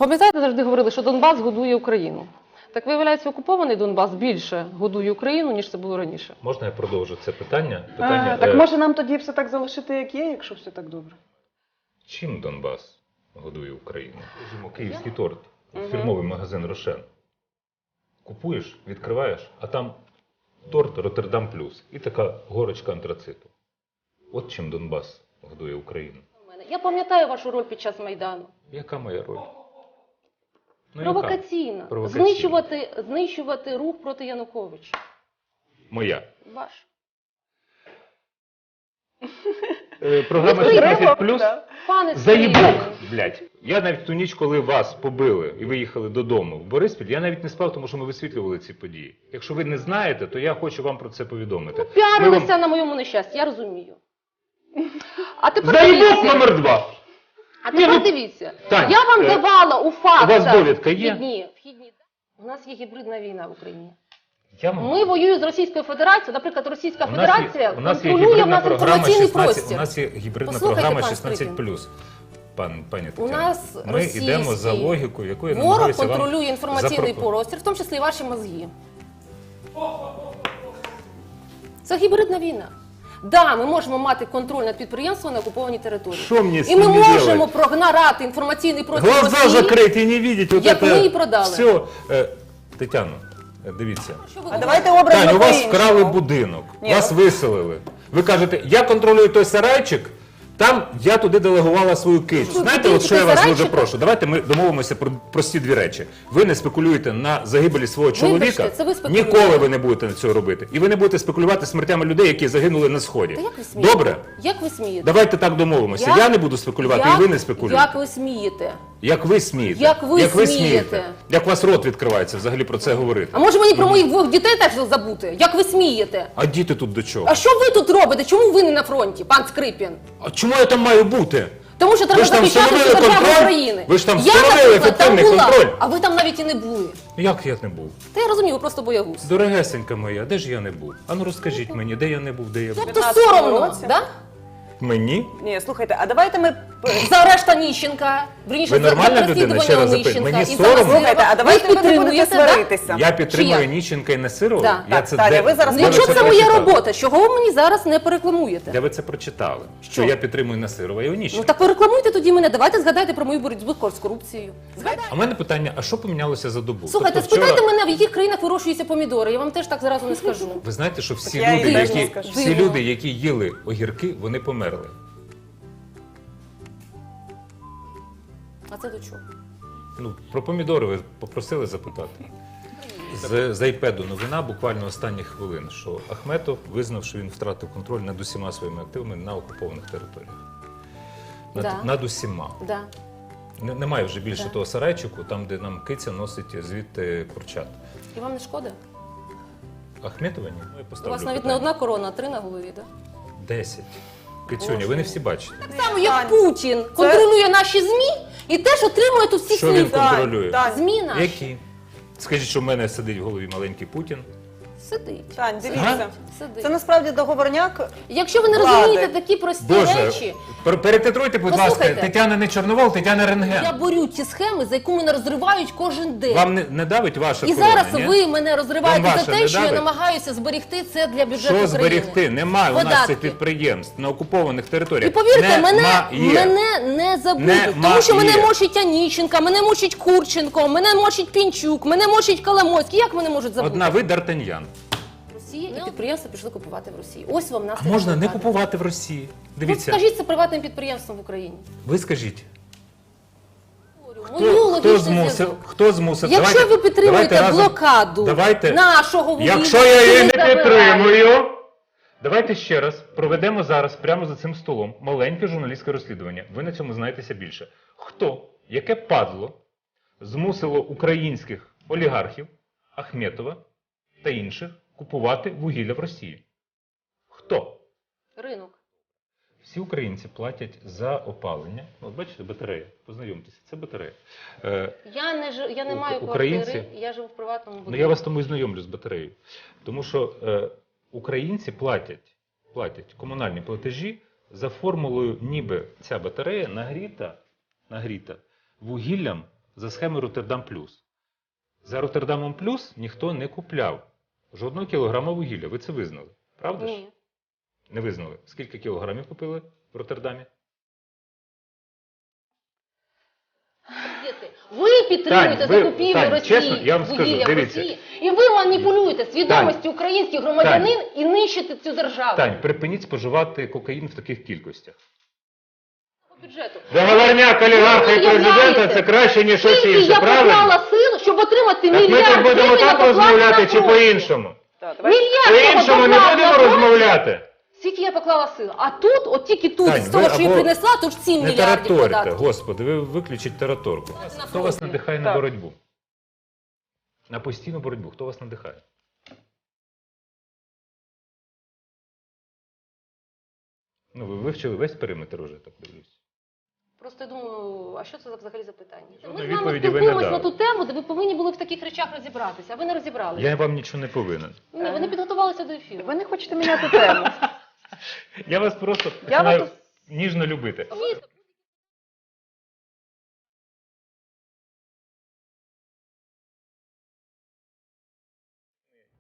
Пам'ятаєте, завжди говорили, що Донбас годує Україну. Так виявляється, окупований Донбас більше годує Україну, ніж це було раніше. Можна я продовжу це питання? Питання А, так е, може нам тоді все так залишити, як є, якщо все так добре? чим Донбас годує Україну? Скажімо, київський торт, Мгм. фірмовий магазин Рошен. Купуєш, відкриваєш, а там торт Роттердам Плюс і така горочка антрациту. От чим Донбас годує Україну. Я пам'ятаю вашу роль під час Майдану. Яка моя роль? Ну, яка? Провокаційна. Провокаційна. Знищувати, знищувати рух проти Януковича. Моя. Ваш. Е, програма Ну, 16 плюс. Да. Пане Заїбок, Сергію, блядь. Я навіть ту ніч, коли вас побили і ви їхали додому в Бориспіль, я навіть не спав, тому що ми висвітлювали ці події. Якщо ви не знаєте, то я хочу вам про це повідомити. Ми піарилися вам- на моєму нещасті, я розумію. А тепер Заїбок дивіться. номер два. А Ні, тепер ну, дивіться. Тань, я вам е, давала у фактах. у вас довідка є? Вхідні, вхідні. У нас є гібридна війна в Україні. Я Ми воюємо з Російською Федерацією. Наприклад, Російська у нас є- Федерація у нас є контролює в гібридна нас програма інформаційний 16, простір. У нас є гібридна Послухайте, програма пан 16 Пан, пані У Тетяно, нас ми російський йдемо за логікою, яку я Ворог намагаюся вам контролює інформаційний запропо- простір, в тому числі і ваші мозги. Це гібридна війна. Да, ми можемо мати контроль над підприємством на окупованій території. Що мені з і ми цим можемо делать? прогнарати інформаційний процес. Глаза Росії. закриті не видите. Вот Як ми і продали. Все. Е, Тетяно, е, дивіться. Що ви А давайте образно Тань, у вас по-іншому. вкрали будинок, Ні, вас ну- виселили. Ви кажете, я контролюю той сарайчик, там я туди делегувала свою кисть. Знаєте, от що я вас дуже прошу? Давайте ми домовимося про прості дві речі. Ви не спекулюєте на загибелі свого чоловіка. це ви спекулюєте. Ніколи ви не будете цього робити. І ви не будете спекулювати смертями людей, які загинули на сході. Та як ви смієте? Добре? Як ви смієте? Давайте так домовимося. Я не буду спекулювати, і ви не спекулюєте. Як ви смієте? Як ви смієте? Як ви смієте? Як у вас рот відкривається взагалі про це говорити? А може мені про моїх двох дітей теж забути? Як ви смієте? А діти тут до чого? А що ви тут робите? Чому ви не на фронті, пан Скрипін? А чому я там маю бути? Тому що треба ж там захищати всю встановили державу контроль? України. Ви ж там я, встановили наприклад, там ефективний була, контроль? а ви там навіть і не були. Як я не був? Та я розумію, ви просто боягуз. Дорогесенька моя, де ж я не був? Ану розкажіть мені, де я не був, де я був? Тобто 15-му соромно, році? да? Мені? Ні, слухайте, а давайте ми. За арешта Ніщенка. Вірніше, Ви за- нормальна людина? Ще раз запитую. Мені І за соромно? Слухайте, а давайте ви не будете підтримуєте, да? сваритися. Я підтримую Чи? Ніщенка і Насирова? Да. Я Так, це Таня, де- ви зараз Ну, якщо це моя прочитали? робота, чого ви мені зараз не порекламуєте? Де ви це прочитали? Що, Що? я підтримую Насирова і Ну Оніщенка? так порекламуйте тоді мене. Давайте згадайте про мою боротьбу з корупцією. Згадайте. А в мене питання, а що помінялося за добу? Слухайте, Тобто вчора- спитайте мене, в яких країнах вирощуються помідори. Я вам теж так зразу не скажу. Ви знаєте, що всі я люди, які, скажу. всі Дивно. люди, які їли огірки, вони померли. А це до чого? Ну, про помідори ви попросили запитати. З, з айпеду новина буквально останніх хвилин, що Ахметов визнав, що він втратив контроль над усіма своїми активами на окупованих територіях. Над, Да. над усіма. Да. Не- Немає вже більше Да. того сарайчику, там, де нам киця носить звідти курчат. І вам не шкода? Ахметова ні. Ну, я У поставлю вас навіть не питання. одна корона, а три на голові, так? Десять. Кицюня, ви не всі бачите. Так само, як Путін контролює наші ЗМІ і теж отримує тут всі Що він сніпи. контролює? Тань, ЗМІ наші. Які? Скажіть, що в мене сидить в голові маленький Путін. Сидить. Тань, дивіться. Сидить. Це насправді договорняк. Якщо ви не Влади. розумієте такі прості Боже, речі, пер- перетитруйте, будь ласка, Послухайте. Тетяна не Чорновол, Тетяна Рентген. я борю ті схеми, за яку мене розривають кожен день. Вам не, не давить ваша І корона, зараз ні? ви мене розриваєте за те, що я давить? намагаюся зберегти це для бюджету Що України. зберегти? Немає у нас Податки. цих підприємств на окупованих територіях. І повірте, мене, Немає. мене не забудуть, тому що мене мочить Аніщенка, мене мочить Курченко, мене мочить Пінчук, мене мочить Коломойський. Як мене можуть забути? Одна ви Д'Артаньян. Росія підприємства пішли купувати в Росії. Ось вам А можна не купувати в Росії. Ну, Дивіться, скажіть це приватним підприємством в Україні. ви скажіть, Мою хто, хто змусив? зв'язок. Хто змусив? Якщо Давайте- ви підтримуєте давайте разом- блокаду давайте, нашого вугілля, Якщо я її не забираєте. підтримую, давайте ще раз проведемо зараз прямо за цим столом маленьке журналістське розслідування. Ви на цьому знаєтеся більше. Хто, яке падло змусило українських олігархів Ахметова та інших купувати вугілля в Росії? Хто? Ринок. Всі українці платять за опалення. От бачите, батарея. Познайомтеся, це батарея. Е, Я не жи- я не маю українці? квартири, я живу в приватному будинку. Ну я вас тому і знайомлю з батареєю. Тому що е, українці платять, платять комунальні платежі за формулою, ніби ця батарея нагріта, нагріта вугіллям за схемою Роттердам Плюс. За Роттердамом Плюс ніхто не купляв жодного кілограма вугілля. Ви це визнали. Правда ж? Ні. Не визнали. Скільки кілограмів купили в Роттердамі? Ви підтримуєте Тань, ви- закупівлю Тань, Росії, чесно, я вам скажу, вугілля в дивіться. Росії, і ви маніпулюєте свідомістю українських громадянин і нищите цю державу Тань, припиніть споживати кокаїн в таких кількостях. Бюджету. Договорняк олігарха і президента це краще, ніж щось інше, я правильно? поклала сил, щоб отримати Так ми мільярд так будемо гривень, так розмовляти на чи по-іншому? Так, давайте. Мільярд я По-іншому не поклала будемо фронт. розмовляти. Скільки я поклала сил. А тут, от тільки тут, Тань, з того, ви що я або принесла, тут 7 Не мільярдів тараторика, податків. господи, ви виключіть тараторку. Хто вас надихає на Так. боротьбу? На постійну боротьбу. Хто вас надихає? Ну, ви вивчили весь периметр уже, так дивлюсь. Просто я думаю, а що це за взагалі за питання? Ми з вами відповіді ви не спілкуємось на дали. ту тему, де ви повинні були в таких речах розібратися, а ви не розібралися. Я вам нічого не повинен. Ні, ви не підготувалися до ефіру. Ви не хочете міняти тему. Я вас просто Я починаю вас- ніжно любити. Ні,